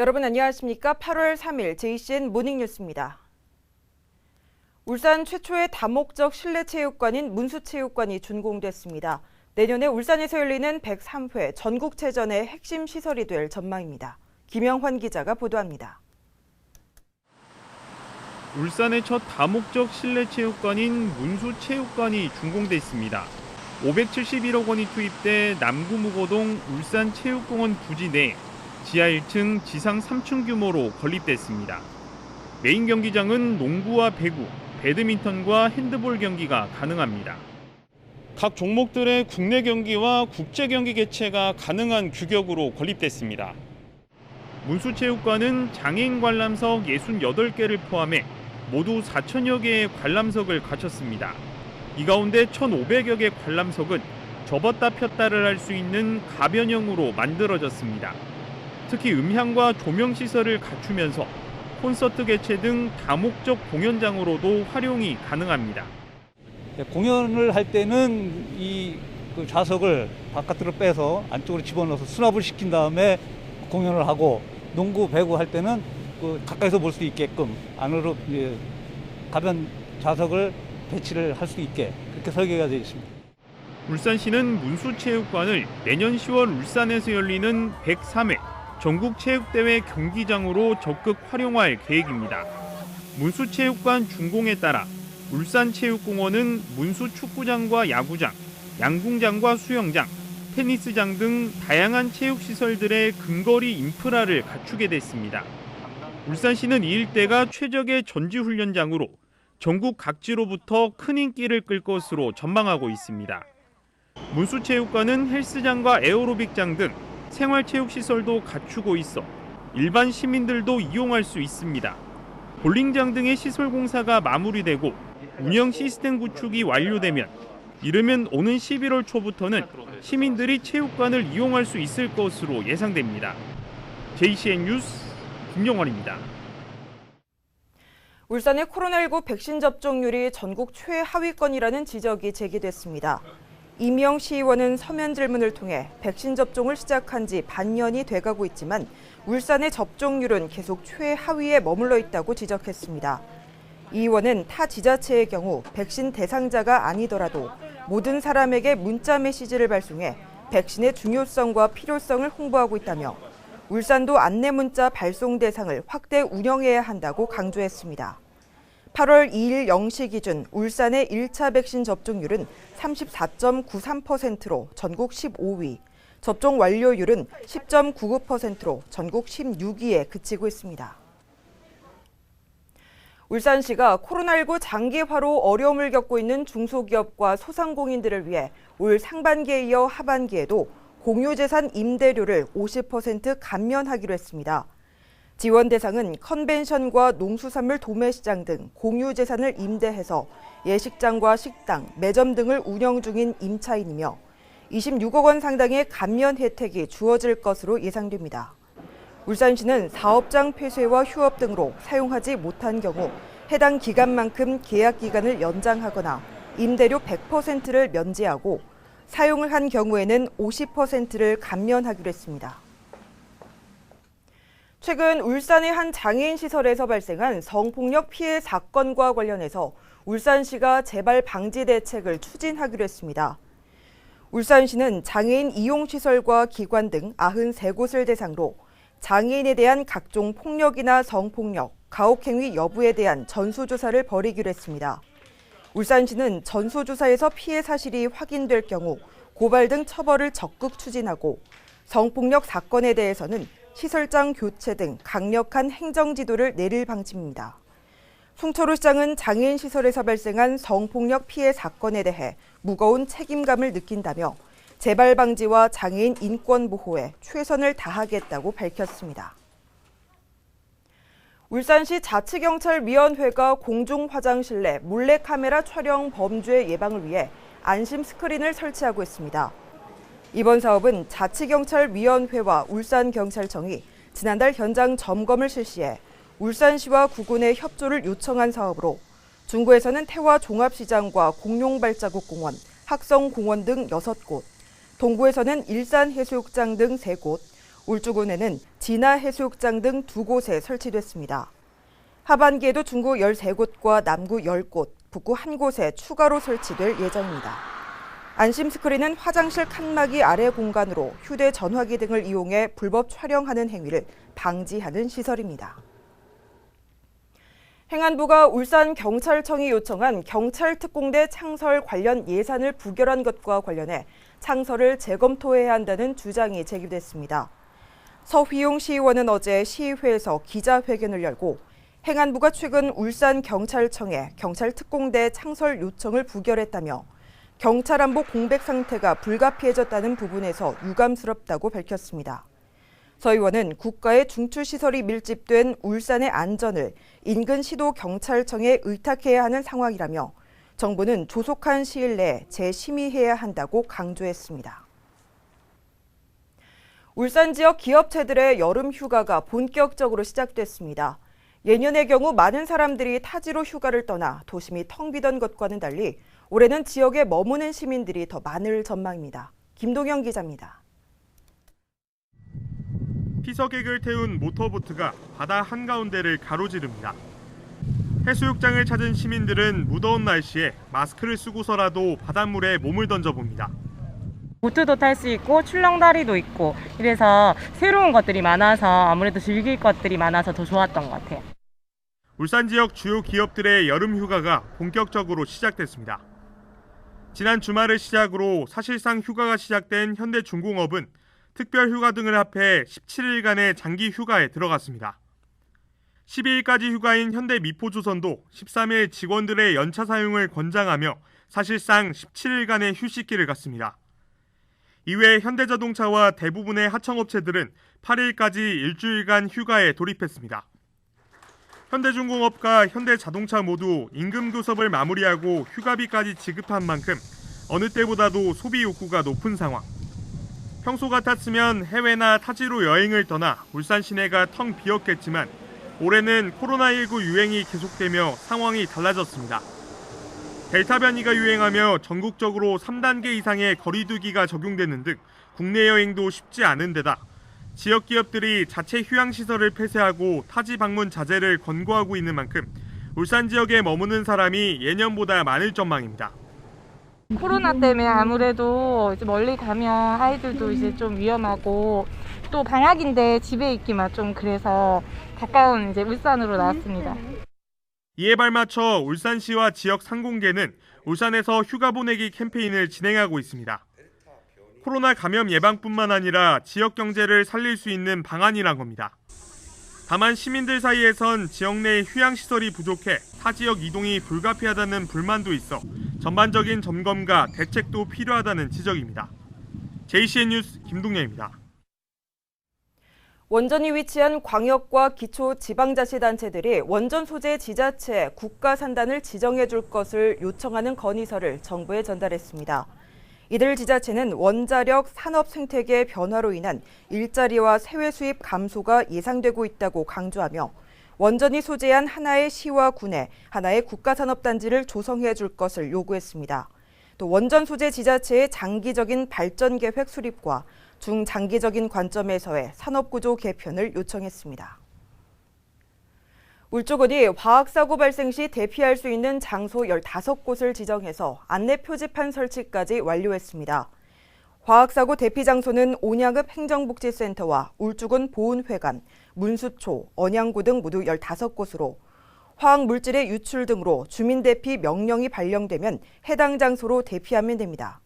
여러분 안녕하십니까? 8월 3일 JCN 모닝뉴스입니다. 울산 최초의 다목적 실내 체육관인 문수체육관이 준공됐습니다. 내년에 울산에서 열리는 103회 전국체전의 핵심 시설이 될 전망입니다. 김영환 기자가 보도합니다. 울산의 첫 다목적 실내 체육관인 문수체육관이 준공됐습니다. 571억 원이 투입돼 남구무고동 울산체육공원 부지 내 지하 1층, 지상 3층 규모로 건립됐습니다. 메인 경기장은 농구와 배구, 배드민턴과 핸드볼 경기가 가능합니다. 각 종목들의 국내 경기와 국제 경기 개최가 가능한 규격으로 건립됐습니다. 문수체육관은 장애인 관람석 68개를 포함해 모두 4천여 개의 관람석을 갖췄습니다. 이 가운데 1,500여 개 관람석은 접었다 폈다를 할 수 있는 가변형으로 만들어졌습니다. 특히 음향과 조명 시설을 갖추면서 콘서트 개최 등 다목적 공연장으로도 활용이 가능합니다. 네, 공연을 할 때는 이그 좌석을 바깥으로 빼서 안쪽으로 집어넣어서 수납을 시킨 다음에 공연을 하고 농구, 배구 할 때는 그 가까이서 볼 수 있게끔 안으로 가변 좌석을 배치를 할 수 있게 그렇게 설계가 되어 있습니다. 울산시는 문수체육관을 내년 10월 울산에서 열리는 103회 전국체육대회 경기장으로 적극 활용할 계획입니다. 문수체육관 준공에 따라 울산체육공원은 문수축구장과 야구장, 양궁장과 수영장, 테니스장 등 다양한 체육시설들의 근거리 인프라를 갖추게 됐습니다. 울산시는 이 일대가 최적의 전지훈련장으로 전국 각지로부터 큰 인기를 끌 것으로 전망하고 있습니다. 문수체육관은 헬스장과 에어로빅장 등 생활체육시설도 갖추고 있어 일반 시민들도 이용할 수 있습니다. 볼링장 등의 시설 공사가 마무리되고 운영 시스템 구축이 완료되면 이르면 오는 11월 초부터는 시민들이 체육관을 이용할 수 있을 것으로 예상됩니다. JCN 뉴스 김영환입니다. 울산의 코로나19 백신 접종률이 전국 최하위권이라는 지적이 제기됐습니다. 이명 시의원은 서면 질문을 통해 백신 접종을 시작한 지 반년이 돼가고 있지만 울산의 접종률은 계속 최하위에 머물러 있다고 지적했습니다. 이 의원은 타 지자체의 경우 백신 대상자가 아니더라도 모든 사람에게 문자 메시지를 발송해 백신의 중요성과 필요성을 홍보하고 있다며 울산도 안내 문자 발송 대상을 확대 운영해야 한다고 강조했습니다. 8월 2일 0시 기준 울산의 1차 백신 접종률은 34.93%로 전국 15위, 접종 완료율은 10.99%로 전국 16위에 그치고 있습니다. 울산시가 코로나19 장기화로 어려움을 겪고 있는 중소기업과 소상공인들을 위해 올 상반기에 이어 하반기에도 공유재산 임대료를 50% 감면하기로 했습니다. 지원 대상은 컨벤션과 농수산물 도매시장 등 공유재산을 임대해서 예식장과 식당, 매점 등을 운영 중인 임차인이며 26억 원 상당의 감면 혜택이 주어질 것으로 예상됩니다. 울산시는 사업장 폐쇄와 휴업 등으로 사용하지 못한 경우 해당 기간만큼 계약 기간을 연장하거나 임대료 100%를 면제하고 사용을 한 경우에는 50%를 감면하기로 했습니다. 최근 울산의 한 장애인 시설에서 발생한 성폭력 피해 사건과 관련해서 울산시가 재발 방지 대책을 추진하기로 했습니다. 울산시는 장애인 이용시설과 기관 등 93곳을 대상으로 장애인에 대한 각종 폭력이나 성폭력, 가혹행위 여부에 대한 전수조사를 벌이기로 했습니다. 울산시는 전수조사에서 피해 사실이 확인될 경우 고발 등 처벌을 적극 추진하고 성폭력 사건에 대해서는 시설장 교체 등 강력한 행정 지도를 내릴 방침입니다. 송철호 시장은 장애인 시설에서 발생한 성폭력 피해 사건에 대해 무거운 책임감을 느낀다며 재발 방지와 장애인 인권 보호에 최선을 다하겠다고 밝혔습니다. 울산시 자치경찰위원회가 공중 화장실 내 몰래카메라 촬영 범죄 예방을 위해 안심 스크린을 설치하고 있습니다. 이번 사업은 자치경찰위원회와 울산경찰청이 지난달 현장 점검을 실시해 울산시와 구군의 협조를 요청한 사업으로 중구에서는 태화 종합시장과 공룡발자국 공원, 학성공원 등 6곳, 동구에서는 일산해수욕장 등 3곳, 울주군에는 진화 해수욕장 등두 곳에 설치됐습니다. 하반기에도 중구 13곳과 남구 10곳, 북구 한 곳에 추가로 설치될 예정입니다. 안심 스크린은 화장실 칸막이 아래 공간으로 휴대 전화기 등을 이용해 불법 촬영하는 행위를 방지하는 시설입니다. 행안부가 울산 경찰청이 요청한 경찰 특공대 창설 관련 예산을 부결한 것과 관련해 창설을 재검토해야 한다는 주장이 제기됐습니다. 서휘용 시의원은 어제 시의회에서 기자회견을 열고 행안부가 최근 울산 경찰청에 경찰 특공대 창설 요청을 부결했다며 경찰안보 공백 상태가 불가피해졌다는 부분에서 유감스럽다고 밝혔습니다. 서 의원은 국가의 중추시설이 밀집된 울산의 안전을 인근 시도 경찰청에 의탁해야 하는 상황이라며 정부는 조속한 시일 내에 재심의해야 한다고 강조했습니다. 울산 지역 기업체들의 여름 휴가가 본격적으로 시작됐습니다. 예년의 경우 많은 사람들이 타지로 휴가를 떠나 도심이 텅 비던 것과는 달리 올해는 지역에 머무는 시민들이 더 많을 전망입니다. 김동영 기자입니다. 피서객을 태운 모터보트가 바다 한가운데를 가로지릅니다. 해수욕장을 찾은 시민들은 무더운 날씨에 마스크를 쓰고서라도 바닷물에 몸을 던져봅니다. 보트도 탈 수 있고 출렁다리도 있고 이래서 새로운 것들이 많아서 아무래도 즐길 것들이 많아서 더 좋았던 것 같아요. 울산 지역 주요 기업들의 여름 휴가가 본격적으로 시작됐습니다. 지난 주말을 시작으로 사실상 휴가가 시작된 현대중공업은 특별 휴가 등을 합해 17일간의 장기 휴가에 들어갔습니다. 12일까지 휴가인 현대미포조선도 13일 직원들의 연차 사용을 권장하며 사실상 17일간의 휴식기를 갖습니다. 이외 현대자동차와 대부분의 하청업체들은 8일까지 일주일간 휴가에 돌입했습니다. 현대중공업과 현대자동차 모두 임금 교섭을 마무리하고 휴가비까지 지급한 만큼 어느 때보다도 소비 욕구가 높은 상황. 평소 같았으면 해외나 타지로 여행을 떠나 울산 시내가 텅 비었겠지만 올해는 코로나19 유행이 계속되며 상황이 달라졌습니다. 델타 변이가 유행하며 전국적으로 3단계 이상의 거리두기가 적용되는 등 국내 여행도 쉽지 않은 데다 지역 기업들이 자체 휴양 시설을 폐쇄하고 타지 방문 자제를 권고하고 있는 만큼 울산 지역에 머무는 사람이 예년보다 많을 전망입니다. 코로나 때문에 아무래도 멀리 가면 아이들도 이제 좀 위험하고 또 방학인데 집에 있기만 좀 그래서 가까운 이제 울산으로 나왔습니다. 이에 발맞춰 울산시와 지역 상공계는 울산에서 휴가 보내기 캠페인을 진행하고 있습니다. 코로나 감염 예방뿐만 아니라 지역 경제를 살릴 수 있는 방안이란 겁니다. 다만 시민들 사이에선 지역 내 휴양 시설이 부족해 타 지역 이동이 불가피하다는 불만도 있어 전반적인 점검과 대책도 필요하다는 지적입니다. JCN 뉴스 김동현입니다. 원전이 위치한 광역과 기초 지방자치단체들이 원전 소재 지자체 국가 산단을 지정해 줄 것을 요청하는 건의서를 정부에 전달했습니다. 이들 지자체는 원자력 산업 생태계 변화로 인한 일자리와 세외 수입 감소가 예상되고 있다고 강조하며 원전이 소재한 하나의 시와 군에 하나의 국가산업단지를 조성해 줄 것을 요구했습니다. 또 원전 소재 지자체의 장기적인 발전 계획 수립과 중장기적인 관점에서의 산업구조 개편을 요청했습니다. 울주군이 화학사고 발생 시 대피할 수 있는 장소 15곳을 지정해서 안내 표지판 설치까지 완료했습니다. 화학사고 대피 장소는 온양읍 행정복지센터와 울주군 보훈회관, 문수초, 언양구 등 모두 15곳으로 화학 물질의 유출 등으로 주민 대피 명령이 발령되면 해당 장소로 대피하면 됩니다.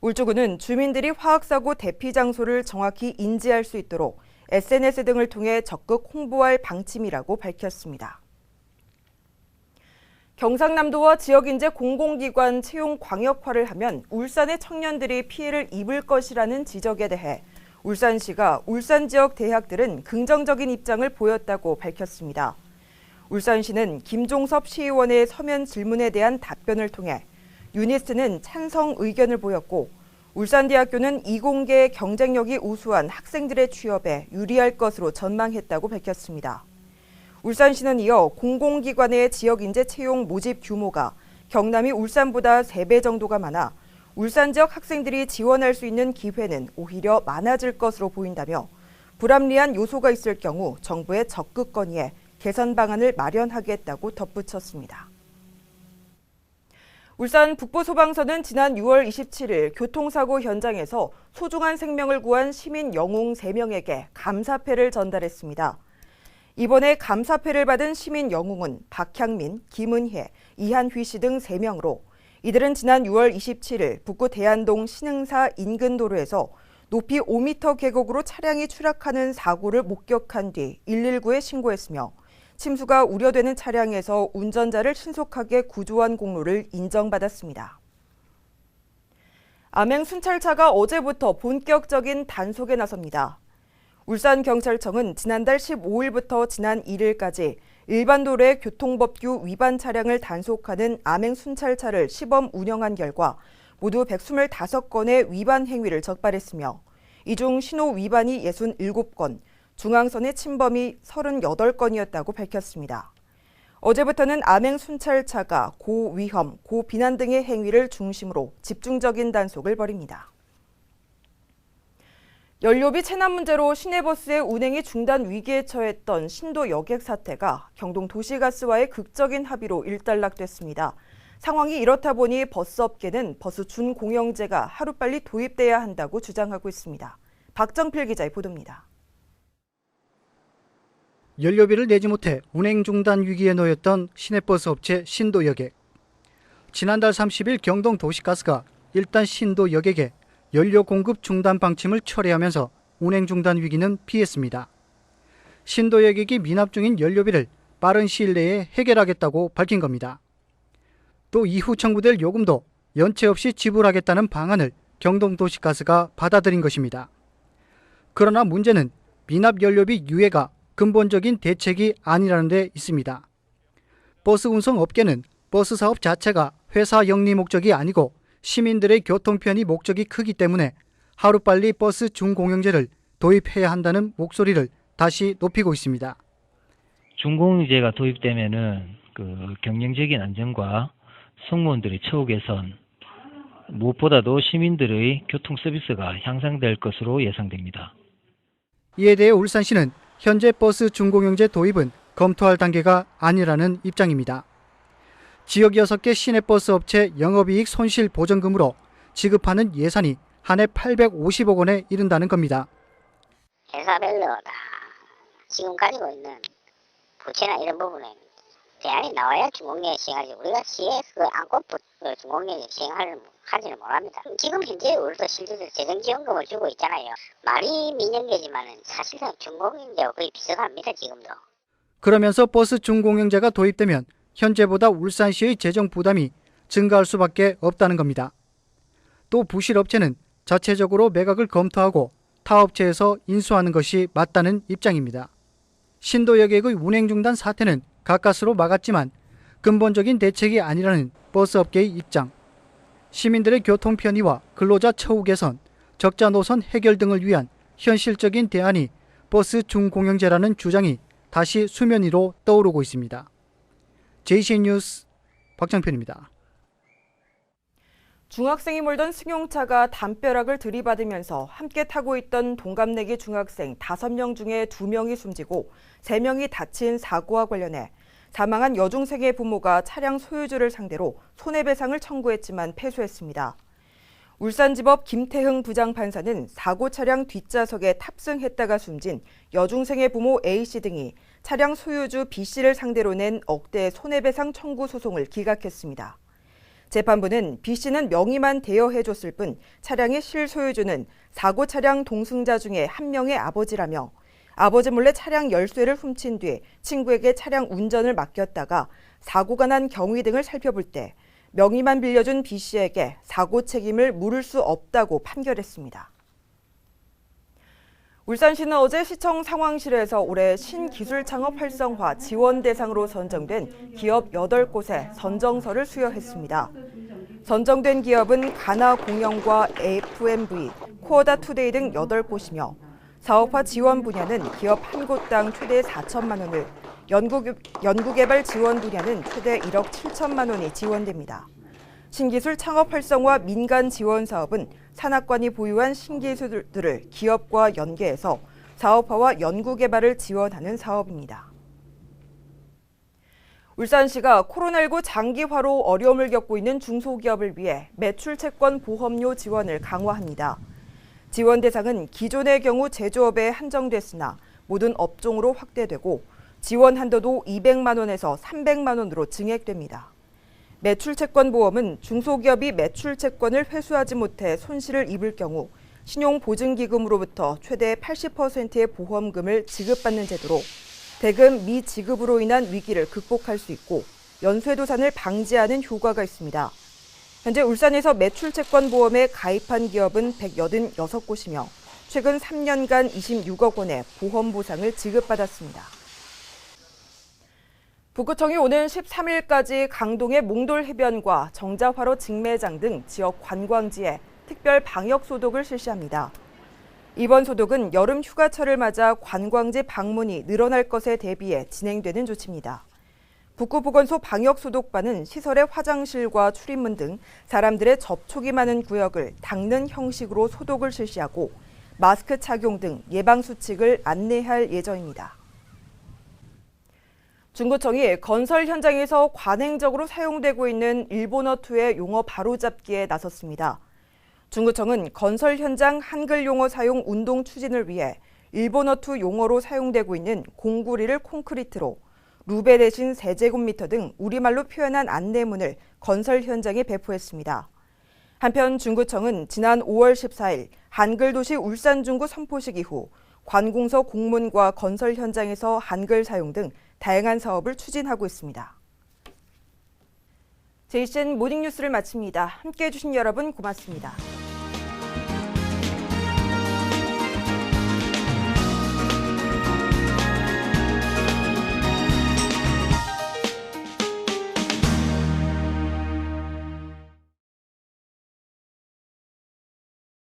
울주군은 주민들이 화학사고 대피 장소를 정확히 인지할 수 있도록 SNS 등을 통해 적극 홍보할 방침이라고 밝혔습니다. 경상남도와 지역인재 공공기관 채용 광역화를 하면 울산의 청년들이 피해를 입을 것이라는 지적에 대해 울산시가 울산 지역 대학들은 긍정적인 입장을 보였다고 밝혔습니다. 울산시는 김종섭 시의원의 서면 질문에 대한 답변을 통해 유니스는 찬성 의견을 보였고 울산대학교는 이공계 경쟁력이 우수한 학생들의 취업에 유리할 것으로 전망했다고 밝혔습니다. 울산시는 이어 공공기관의 지역인재 채용 모집 규모가 경남이 울산보다 3배 정도가 많아 울산 지역 학생들이 지원할 수 있는 기회는 오히려 많아질 것으로 보인다며 불합리한 요소가 있을 경우 정부에 적극 건의해 개선 방안을 마련하겠다고 덧붙였습니다. 울산 북부소방서는 지난 6월 27일 교통사고 현장에서 소중한 생명을 구한 시민 영웅 3명에게 감사패를 전달했습니다. 이번에 감사패를 받은 시민 영웅은 박향민, 김은혜, 이한휘 씨 등 3명으로 이들은 지난 6월 27일 북구 대안동 신흥사 인근 도로에서 높이 5m 계곡으로 차량이 추락하는 사고를 목격한 뒤 119에 신고했으며 침수가 우려되는 차량에서 운전자를 신속하게 구조한 공로를 인정받았습니다. 암행 순찰차가 어제부터 본격적인 단속에 나섭니다. 울산경찰청은 지난달 15일부터 지난 1일까지 일반 도로의 교통법규 위반 차량을 단속하는 암행 순찰차를 시범 운영한 결과 모두 125건의 위반 행위를 적발했으며 이 중 신호 위반이 67건, 중앙선의 침범이 38건이었다고 밝혔습니다. 어제부터는 암행 순찰차가 고위험, 고비난 등의 행위를 중심으로 집중적인 단속을 벌입니다. 연료비 체납 문제로 시내버스의 운행이 중단 위기에 처했던 신도 여객 사태가 경동 도시가스와의 극적인 합의로 일단락됐습니다. 상황이 이렇다 보니 버스업계는 버스 준공영제가 하루빨리 도입돼야 한다고 주장하고 있습니다. 박정필 기자의 보도입니다. 연료비를 내지 못해 운행 중단 위기에 놓였던 시내버스 업체 신도 여객. 지난달 30일 경동 도시가스가 일단 신도 여객에 연료 공급 중단 방침을 철회하면서 운행 중단 위기는 피했습니다. 신도 여객이 미납 중인 연료비를 빠른 시일 내에 해결하겠다고 밝힌 겁니다. 또 이후 청구될 요금도 연체 없이 지불하겠다는 방안을 경동도시가스가 받아들인 것입니다. 그러나 문제는 미납 연료비 유예가 근본적인 대책이 아니라는 데 있습니다. 버스 운송 업계는 버스 사업 자체가 회사 영리 목적이 아니고 시민들의 교통 편의 목적이 크기 때문에 하루빨리 버스 준공영제를 도입해야 한다는 목소리를 다시 높이고 있습니다. 준공제가 도입되면은 그 경영적인 안정과 승무원들의 처우 개선, 무엇보다도 시민들의 교통 서비스가 향상될 것으로 예상됩니다. 이에 대해 울산시는 현재 버스 준공영제 도입은 검토할 단계가 아니라는 입장입니다. 지역 6개 시내버스 업체 영업이익 손실 보전금으로 지급하는 예산이 한 해 850억 원에 이른다는 겁니다. 회사별로 다 지금 가지고 있는 부채나 이런 부분에 대안이 나와야 중공령 시행하지 우리가 시에서 그 안고 그 중공령 시행하는 하지는 못합니다. 지금 현재 우리도 실제로 재정지원금을 주고 있잖아요. 말이 민영계지만은 사실상 중공령제와 거의 비슷합니다. 지금도. 그러면서 버스 준공영제가 도입되면 현재보다 울산시의 재정 부담이 증가할 수밖에 없다는 겁니다. 또 부실업체는 자체적으로 매각을 검토하고 타업체에서 인수하는 것이 맞다는 입장입니다. 신도여객의 운행 중단 사태는 가까스로 막았지만 근본적인 대책이 아니라는 버스업계의 입장. 시민들의 교통 편의와 근로자 처우 개선, 적자 노선 해결 등을 위한 현실적인 대안이 버스 준공영제라는 주장이 다시 수면 위로 떠오르고 있습니다. JCN 뉴스 박정편입니다. 중학생이 몰던 승용차가 담벼락을 들이받으면서 함께 타고 있던 동갑내기 중학생 5명 중에 2명이 숨지고 3명이 다친 사고와 관련해 사망한 여중생의 부모가 차량 소유주를 상대로 손해배상을 청구했지만 패소했습니다. 울산지법 김태흥 부장판사는 사고 차량 뒷좌석에 탑승했다가 숨진 여중생의 부모 A씨 등이 차량 소유주 B씨를 상대로 낸 억대 손해배상 청구 소송을 기각했습니다. 재판부는 B씨는 명의만 대여해줬을 뿐 차량의 실소유주는 사고 차량 동승자 중에 한 명의 아버지라며 아버지 몰래 차량 열쇠를 훔친 뒤 친구에게 차량 운전을 맡겼다가 사고가 난 경위 등을 살펴볼 때 명의만 빌려준 B씨에게 사고 책임을 물을 수 없다고 판결했습니다. 울산시는 어제 시청 상황실에서 올해 신기술 창업 활성화 지원 대상으로 선정된 기업 8곳에 선정서를 수여했습니다. 선정된 기업은 가나 공영과 FMV, 코어다 투데이 등 8곳이며 사업화 지원 분야는 기업 한 곳당 최대 4천만 원을, 연구, 연구개발 지원 분야는 최대 1억 7천만 원이 지원됩니다. 신기술 창업 활성화 민간 지원 사업은 산학관이 보유한 신기술들을 기업과 연계해서 사업화와 연구개발을 지원하는 사업입니다. 울산시가 코로나19 장기화로 어려움을 겪고 있는 중소기업을 위해 매출 채권 보험료 지원을 강화합니다. 지원 대상은 기존의 경우 제조업에 한정됐으나 모든 업종으로 확대되고 지원 한도도 200만 원에서 300만 원으로 증액됩니다. 매출 채권 보험은 중소기업이 매출 채권을 회수하지 못해 손실을 입을 경우 신용보증기금으로부터 최대 80%의 보험금을 지급받는 제도로 대금 미지급으로 인한 위기를 극복할 수 있고 연쇄도산을 방지하는 효과가 있습니다. 현재 울산에서 매출채권 보험에 가입한 기업은 186곳이며 최근 3년간 26억 원의 보험 보상을 지급받았습니다. 북구청이 오는 13일까지 강동의 몽돌 해변과 정자화로 직매장 등 지역 관광지에 특별 방역 소독을 실시합니다. 이번 소독은 여름 휴가철을 맞아 관광지 방문이 늘어날 것에 대비해 진행되는 조치입니다. 북구보건소 방역소독반은 시설의 화장실과 출입문 등 사람들의 접촉이 많은 구역을 닦는 형식으로 소독을 실시하고 마스크 착용 등 예방수칙을 안내할 예정입니다. 중구청이 건설 현장에서 관행적으로 사용되고 있는 일본어2의 용어 바로잡기에 나섰습니다. 중구청은 건설 현장 한글 용어 사용 운동 추진을 위해 일본어2 용어로 사용되고 있는 공구리를 콘크리트로 루베 대신 세제곱미터 등 우리말로 표현한 안내문을 건설 현장에 배포했습니다. 한편 중구청은 지난 5월 14일 한글 도시 울산 중구 선포식 이후 관공서 공문과 건설 현장에서 한글 사용 등 다양한 사업을 추진하고 있습니다. 제이슨 모닝뉴스를 마칩니다. 함께해 주신 여러분 고맙습니다.